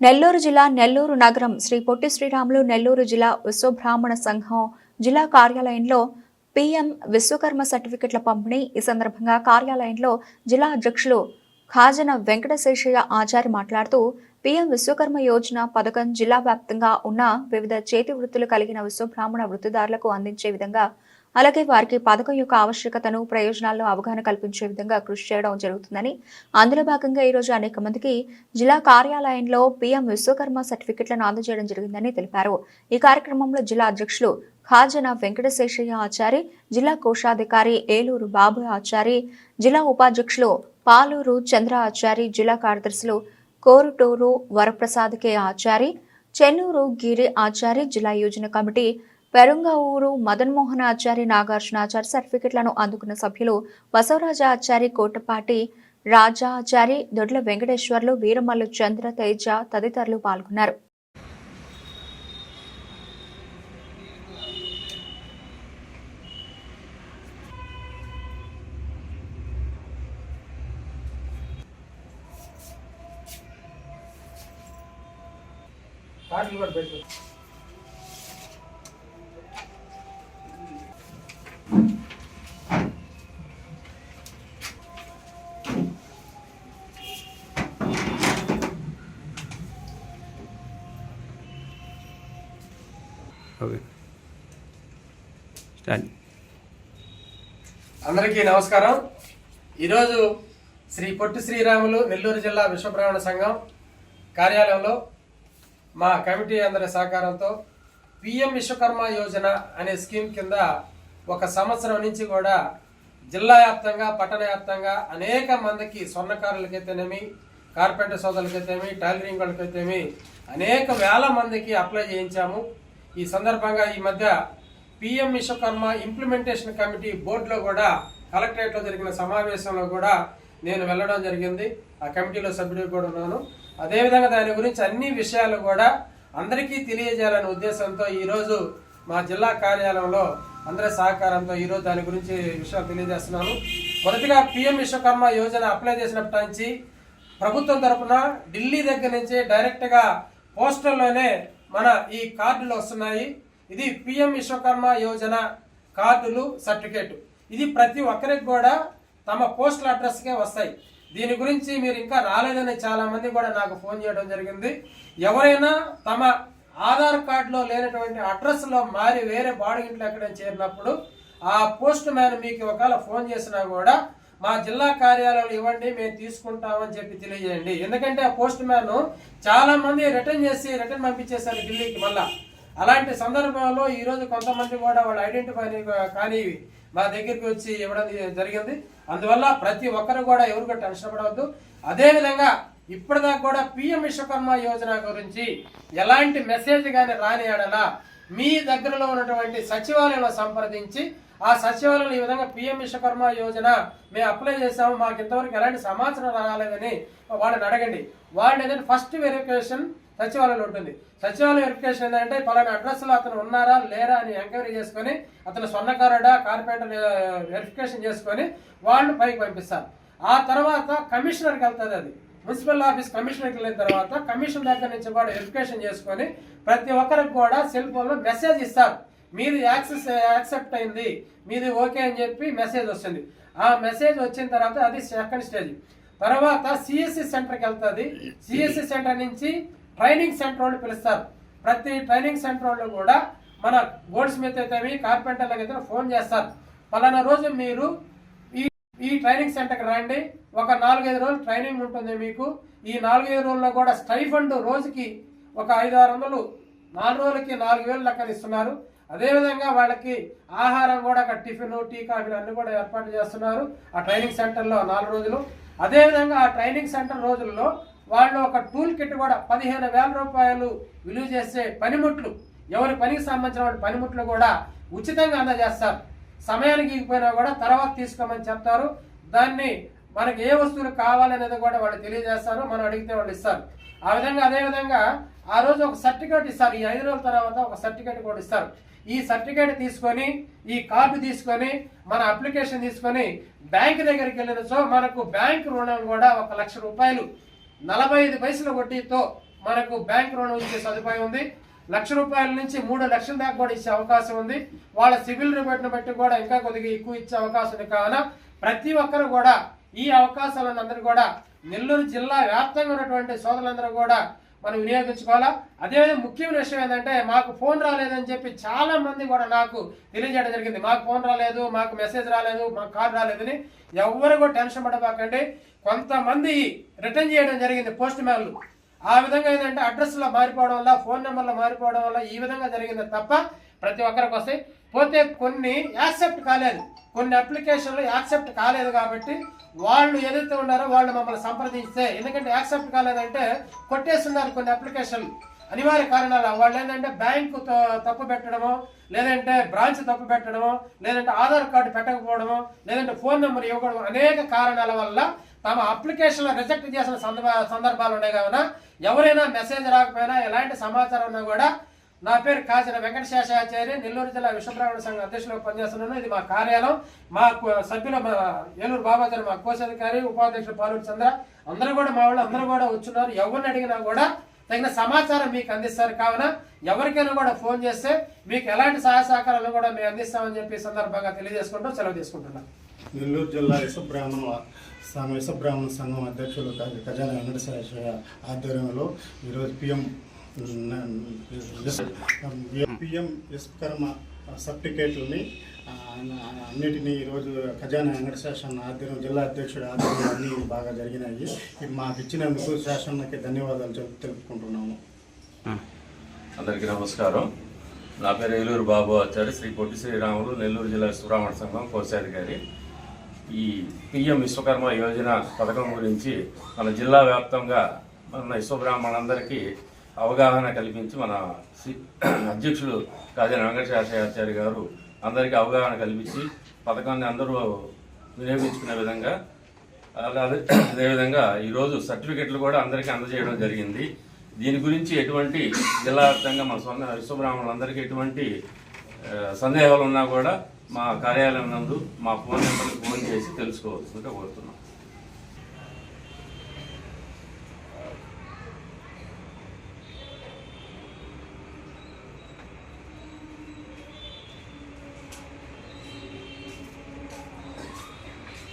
నెల్లూరు జిల్లా నెల్లూరు నగరం శ్రీ పొట్టి శ్రీరాములు నెల్లూరు జిల్లా విశ్వబ్రాహ్మణ సంఘం జిల్లా కార్యాలయంలో పిఎం విశ్వకర్మ సర్టిఫికెట్ల పంపిణీ ఈ సందర్భంగా కార్యాలయంలో జిల్లా అధ్యక్షులు ఖాజన వెంకటశేషయ్య ఆచారి మాట్లాడుతూ పిఎం విశ్వకర్మ యోజన పథకం జిల్లా వ్యాప్తంగా ఉన్న వివిధ చేతి వృత్తులు కలిగిన విశ్వబ్రాహ్మణ వృత్తిదారులకు అందించే విధంగా అలాగే వారికి పథకం యొక్క ఆవశ్యకతను ప్రయోజనాల్లో అవగాహన కల్పించే విధంగా కృషి చేయడం జరుగుతుందని. అందులో భాగంగా ఈరోజు అనేక మందికి జిల్లా కార్యాలయంలో పీఎం విశ్వకర్మ సర్టిఫికెట్లను అందజేయడం జరిగిందని తెలిపారు. ఈ కార్యక్రమంలో జిల్లా అధ్యక్షులు ఖాజన వెంకటశేషయ్య ఆచారి జిల్లా కోశాధికారి ఏలూరు బాబు ఆచారి జిల్లా ఉపాధ్యక్షులు పాలూరు చంద్ర ఆచారి జిల్లా కార్యదర్శులు కోరుటూరు వరప్రసాద్ కె ఆచారి చెన్నూరు గిరి ఆచారి జిల్లా యోజన కమిటీ పెరుంగావూరు మదన్మోహన్ ఆచారి నాగార్జున ఆచారి సర్టిఫికెట్లను అందుకున్న సభ్యులు బసవరాజ ఆచారి కోటపాటి రాజాచారి దొడ్ల వెంకటేశ్వర్లు వీరమల్లు చంద్ర తేజ తదితరులు పాల్గొన్నారు. కార్డులు కూడా పెట్టు ఓకే. స్టార్ట్ అందరికీ నమస్కారం. ఈరోజు శ్రీ పొట్టి శ్రీరాములు నెల్లూరు జిల్లా విశ్వబ్రాహ్మణ సంఘం కార్యాలయంలో మా కమిటీ అందరి సహకారంతో పిఎం విశ్వకర్మ యోజన అనే స్కీమ్ కింద ఒక సంవత్సరం నుంచి కూడా జిల్లా వ్యాప్తంగా పట్టణ వ్యాప్తంగా అనేక మందికి స్వర్ణకారులకైతేనేమి కార్పెంటర్ సోదరులకైతేమి టైలరింగ్ వాళ్ళకైతేమి అనేక వేల మందికి అప్లై చేయించాము. ఈ సందర్భంగా ఈ మధ్య పిఎం విశ్వకర్మ ఇంప్లిమెంటేషన్ కమిటీ బోర్డులో కూడా కలెక్టరేట్లో జరిగిన సమావేశంలో కూడా నేను వెళ్ళడం జరిగింది. ఆ కమిటీలో సభ్యుడిగా కూడా ఉన్నాను. అదేవిధంగా దాని గురించి అన్ని విషయాలు కూడా అందరికీ తెలియజేయాలనే ఉద్దేశంతో ఈరోజు మా జిల్లా కార్యాలయంలో అందరి సహకారంతో ఈరోజు దాని గురించి విషయాలు తెలియజేస్తున్నాను. మొదటిగా పిఎం విశ్వకర్మ యోజన అప్లై చేసినప్పటి నుంచి ప్రభుత్వం తరఫున ఢిల్లీ దగ్గర నుంచి డైరెక్ట్గా పోస్టల్లోనే మన ఈ కార్డులు వస్తున్నాయి. ఇది పిఎం విశ్వకర్మ యోజన కార్డులు సర్టిఫికేట్. ఇది ప్రతి ఒక్కరికి కూడా తమ పోస్టల్ అడ్రస్కే వస్తాయి. దీని గురించి మీరు ఇంకా రాలేదని చాలా మంది కూడా నాకు ఫోన్ చేయడం జరిగింది. ఎవరైనా తమ ఆధార్ కార్డులో లేనటువంటి అడ్రస్లో మారి వేరే బాడీ ఇంట్లో ఎక్కడైనా చేరినప్పుడు ఆ పోస్ట్ మ్యాన్ మీకు ఒకవేళ ఫోన్ చేసినా కూడా మా జిల్లా కార్యాలయంలో ఇవ్వండి మేము తీసుకుంటామని చెప్పి తెలియజేయండి. ఎందుకంటే ఆ పోస్ట్ మ్యాన్ చాలా మంది రిటర్న్ చేసి రిటర్న్ పంపించేశారు ఢిల్లీకి మళ్ళా. అలాంటి సందర్భంలో ఈ రోజు కొంతమంది కూడా వాళ్ళు ఐడెంటిఫై కానివి మా దగ్గరికి వచ్చి ఇవ్వడం జరిగింది. అందువల్ల ప్రతి ఒక్కరు కూడా ఎవరు కూడా టెన్షన్ పడవద్దు. అదేవిధంగా ఇప్పటిదాకా కూడా పిఎం విశ్వకర్మ యోజన గురించి ఎలాంటి మెసేజ్ కానీ రాని మీ దగ్గరలో ఉన్నటువంటి సచివాలయంలో సంప్రదించి ఆ సచివాలయంలో ఈ విధంగా పిఎం విశ్వకర్మ యోజన మేము అప్లై చేసాము మాకు ఇంతవరకు ఎలాంటి సమాచారం రాలేదని వాళ్ళని అడగండి. వాళ్ళు ఏదైనా ఫస్ట్ వెరిఫికేషన్ సచివాలయంలో ఉంటుంది. సచివాలయం వెరిఫికేషన్ ఏంటంటే పలానా అడ్రస్లో అతను ఉన్నారా లేరా అని ఎంక్వైరీ చేసుకొని అతను స్వర్ణకారుడా కార్పెంటర్ వెరిఫికేషన్ చేసుకొని వాళ్ళు పైకి పంపిస్తారు. ఆ తర్వాత కమిషనర్కి వెళ్తుంది అది. మున్సిపల్ ఆఫీస్ కమిషనర్కి వెళ్ళిన తర్వాత కమిషన్ దగ్గర నుంచి కూడా వెరిఫికేషన్ చేసుకొని ప్రతి ఒక్కరికి కూడా సెల్ ఫోన్లో మెసేజ్ ఇస్తారు. మీది యాక్సెస్ యాక్సెప్ట్ అయింది మీది ఓకే అని చెప్పి మెసేజ్ వస్తుంది. ఆ మెసేజ్ వచ్చిన తర్వాత అది సెకండ్ స్టేజ్. తర్వాత సిఎస్సి సెంటర్కి వెళ్తుంది. సిఎస్సి సెంటర్ నుంచి ట్రైనింగ్ సెంటర్ వాళ్ళు పిలుస్తారు. ప్రతి ట్రైనింగ్ సెంటర్ వాళ్ళు కూడా మన గోల్డ్ స్మిత్ అయితే కార్పెంటర్లకు అయితే ఫోన్ చేస్తారు. పలానా రోజు మీరు ఈ ఈ ట్రైనింగ్ సెంటర్కి రండి. ఒక నాలుగైదు రోజులు ట్రైనింగ్ ఉంటుంది మీకు. ఈ నాలుగైదు రోజుల్లో కూడా స్టైఫండ్ రోజుకి ఒక ఐదు ఆరు వందలు నాలుగు రోజులకి నాలుగు వేలు లెక్కలు ఇస్తున్నారు. అదేవిధంగా వాళ్ళకి ఆహారం కూడా అక్కడ టిఫిన్ టీ కాఫీలు అన్ని కూడా ఏర్పాటు చేస్తున్నారు ఆ ట్రైనింగ్ సెంటర్లో నాలుగు రోజులు. అదేవిధంగా ఆ ట్రైనింగ్ సెంటర్ రోజుల్లో వాళ్ళు ఒక టూల్ కిట్ కూడా పదిహేను వేల రూపాయలు విలువ చేసే పనిముట్లు ఎవరి పనికి సంబంధించిన పనిముట్లు కూడా ఉచితంగా అందజేస్తారు. సమయానికి ఇగిపోయినా కూడా తర్వాత తీసుకోమని చెప్తారు. దాన్ని మనకి ఏ వస్తువులు కావాలనేది కూడా వాళ్ళు తెలియజేస్తారు. మనం అడిగితే వాళ్ళు ఇస్తారు. ఆ విధంగా అదేవిధంగా ఆ రోజు ఒక సర్టిఫికేట్ ఇస్తారు. ఈ ఐదు రోజుల తర్వాత ఒక సర్టిఫికేట్ కూడా ఇస్తారు. ఈ సర్టిఫికేట్ తీసుకొని ఈ కార్డు తీసుకొని మన అప్లికేషన్ తీసుకొని బ్యాంక్ దగ్గరికి వెళ్ళిన సో మనకు బ్యాంక్ రుణం కూడా ఒక లక్ష రూపాయలు. నలభై ఐదు పైసల వడ్డీతో మనకు బ్యాంక్ రుణం ఇచ్చే సదుపాయం ఉంది. లక్ష రూపాయల నుంచి మూడు లక్షల దాకా కూడా ఇచ్చే అవకాశం ఉంది. వాళ్ళ సివిల్ రిపోర్ట్ని బట్టి కూడా ఇంకా కొద్దిగా ఎక్కువ ఇచ్చే అవకాశం ఉంది. కావున ప్రతి ఒక్కరు కూడా ఈ అవకాశాలను అందరూ కూడా నెల్లూరు జిల్లా వ్యాప్తంగా ఉన్నటువంటి సోదరులందరూ కూడా మనం వినియోగించుకోవాలా? అదేవిధంగా ముఖ్యమైన విషయం ఏంటంటే మాకు ఫోన్ రాలేదని చెప్పి చాలా మంది కూడా నాకు తెలియజేయడం జరిగింది. మాకు ఫోన్ రాలేదు మాకు మెసేజ్ రాలేదు మాకు కాల్ రాలేదని ఎవరు కూడా టెన్షన్ పడబాకండి. కొంతమంది రిటర్న్ చేయడం జరిగింది పోస్ట్ మ్యాన్లు. ఆ విధంగా ఏంటంటే అడ్రస్లో మారిపోవడం వల్ల ఫోన్ నెంబర్లో మారిపోవడం వల్ల ఈ విధంగా జరిగింది తప్ప ప్రతి ఒక్కరికి వస్తాయి. పోతే కొన్ని యాక్సెప్ట్ కాలేదు. కొన్ని అప్లికేషన్లు యాక్సెప్ట్ కాలేదు కాబట్టి వాళ్ళు ఏదైతే ఉన్నారో వాళ్ళు మమ్మల్ని సంప్రదిస్తే ఎందుకంటే యాక్సెప్ట్ కాలేదంటే కొట్టేస్తున్నారు కొన్ని అప్లికేషన్లు. అనివార్య కారణాలు వాళ్ళు ఏంటంటే బ్యాంకు తప్పు పెట్టడము లేదంటే బ్రాంచ్ తప్పు పెట్టడము లేదంటే ఆధార్ కార్డు పెట్టకపోవడము లేదంటే ఫోన్ నెంబర్ ఇవ్వడము అనేక కారణాల వల్ల తమ అప్లికేషన్లు రిజెక్ట్ చేసిన సందర్భ సందర్భాలు ఉన్నాయి. కావున ఎవరైనా మెసేజ్ రాకపోయినా ఎలాంటి సమాచారం ఉన్నా కూడా నా పేరు కాసిన వెంకట శేషాచార్య నెల్లూరు జిల్లా విశ్వబ్రాహ్మణ సంఘం అధ్యక్షులుగా పనిచేస్తున్నాను. ఇది మా కార్యాలయం. మా సభ్యుల మా ఏలూరు బాబాచారి మా కోశాధికారి ఉపాధ్యక్షులు పాలూరు చంద్ర. అందరూ కూడా మా వాళ్ళు అందరూ కూడా వచ్చున్నారు. ఎవరిని అడిగినా కూడా తగిన సమాచారం మీకు అందిస్తారు. కావున ఎవరికైనా కూడా ఫోన్ చేస్తే మీకు ఎలాంటి సహాయ సహకారాలు కూడా మేము అందిస్తామని చెప్పి సందర్భంగా తెలియజేసుకుంటూ సెలవు తీసుకుంటున్నాం. నెల్లూరు జిల్లా విశ్వబ్రాహ్మణ సంఘ విశ్వబ్రాహ్మణ సంఘం అధ్యక్షులు ఖజానా వెంకటేశ్వర ఆధ్వర్యంలో ఈరోజు పిఎం పిఎం విశ్వకర్మ సర్టిఫికేట్లని అన్నిటినీ ఈరోజు ఖజానా వెంకటశేషన్ ఆధ్వర్యం జిల్లా అధ్యక్షుడు ఆధ్వర్యంలో అన్నీ బాగా జరిగినాయి. ఇది మాకు ఇచ్చినందుకు శాసనకి ధన్యవాదాలు తెలుపుకుంటున్నాము. అందరికీ నమస్కారం. నా పేరు ఏలూరు బాబు ఆచార్య శ్రీ పొట్టి శ్రీరాములు నెల్లూరు జిల్లా సుబ్రహ్మణ్య సంఘం కోశాధికారి ఈ పిఎం విశ్వకర్మ యోజన పథకం గురించి మన జిల్లా వ్యాప్తంగా మన విశ్వబ్రాహ్మణులందరికీ అవగాహన కల్పించి మన సి- అధ్యక్షులు కాజా ఆచార్య గారు అందరికీ అవగాహన కల్పించి పథకాన్ని అందరూ వినియోగించుకునే విధంగా అలాగే అదేవిధంగా ఈరోజు సర్టిఫికెట్లు కూడా అందరికీ అందజేయడం జరిగింది. దీని గురించి ఎటువంటి జిల్లా వ్యాప్తంగా మన సొంత విశ్వబ్రాహ్మణులందరికీ ఎటువంటి సందేహాలు ఉన్నా కూడా మా కార్యాలయం నందు మా ఫోన్ నెంబర్కి ఫోన్ చేసి తెలుసుకోవాల్సిందిగా కోరుతున్నాం.